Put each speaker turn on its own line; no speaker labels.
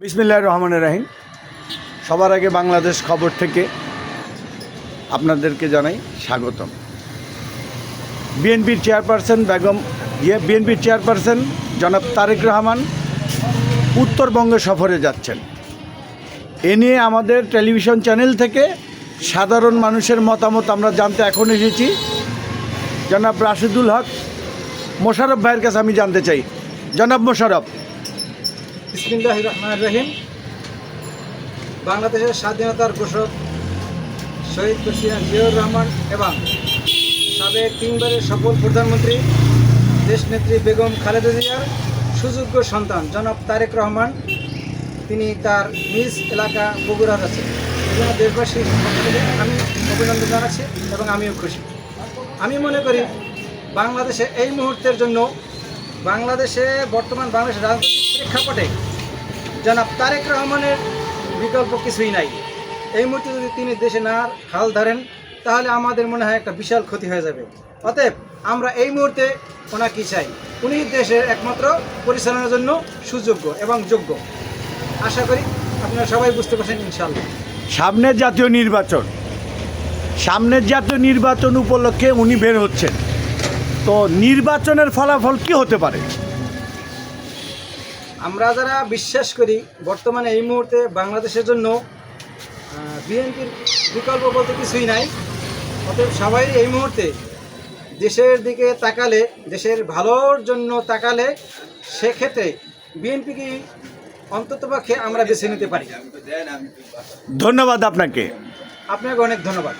বিসমিল্লাহ রহমান রাহিম। সবার আগে বাংলাদেশ খবর থেকে আপনাদেরকে জানাই স্বাগতম। বিএনপির চেয়ারপারসন বেগম ইয়ে বিএনপির চেয়ারপারসন জনাব তারেক রহমান উত্তরবঙ্গ সফরে যাচ্ছেন। এ নিয়ে আমাদের টেলিভিশন চ্যানেল থেকে সাধারণ মানুষের মতামত আমরা জানতে এখন এসেছি। জনাব রাশিদুল হক মোশারফ ভাইয়ের কাছে আমি জানতে চাই। জনাব মোশারফ
বিসমিল্লাহ রহমান রহিম বাংলাদেশের স্বাধীনতার ঘোষক শহীদ প্রেসিডেন্ট জিয়াউর রহমান এবং সাবেক তিনবারের সফল প্রধানমন্ত্রী, দেশনেত্রী বেগম খালেদা জিয়ার সুযোগ্য সন্তান জনাব তারেক রহমান। তিনি তার নিজ এলাকা বগুড়ার আছে এজন্য দেশবাসীর আমি অভিনন্দন জানাচ্ছি এবং আমিও খুশি। আমি মনে করি বাংলাদেশে এই মুহূর্তের জন্য বাংলাদেশে বর্তমান বাংলাদেশের রাজনৈতিক প্রেক্ষাপটে জনাব তারেক রহমানের বিকল্প কিছুই নাই। এই মুহূর্তে যদি তিনি দেশে না হাল ধরেন, তাহলে আমাদের মনে হয় একটা বিশাল ক্ষতি হয়ে যাবে। অতএব আমরা এই মুহূর্তে ওনাকে চাই। উনি দেশের একমাত্র পরিচালনার জন্য সুযোগ্য এবং যোগ্য। আশা করি আপনারা সবাই বুঝতে পারছেন ইনশাল্লাহ
সামনের জাতীয় নির্বাচন। সামনের জাতীয় নির্বাচন উপলক্ষে উনি বের হচ্ছেন। তো নির্বাচনের ফলাফল কি হতে পারে?
আমরা যারা বিশ্বাস করি বর্তমানে এই মুহূর্তে বাংলাদেশের জন্য বিএনপির বিকল্প বলতে কিছুই নাই। অতএব সবাই এই মুহূর্তে দেশের দিকে তাকালে দেশের ভালোর জন্য তাকালে সেক্ষেত্রে বিএনপিকে অন্ততপক্ষে আমরা বেছে নিতে পারি।
ধন্যবাদ আপনাকে।
আপনাকে অনেক ধন্যবাদ।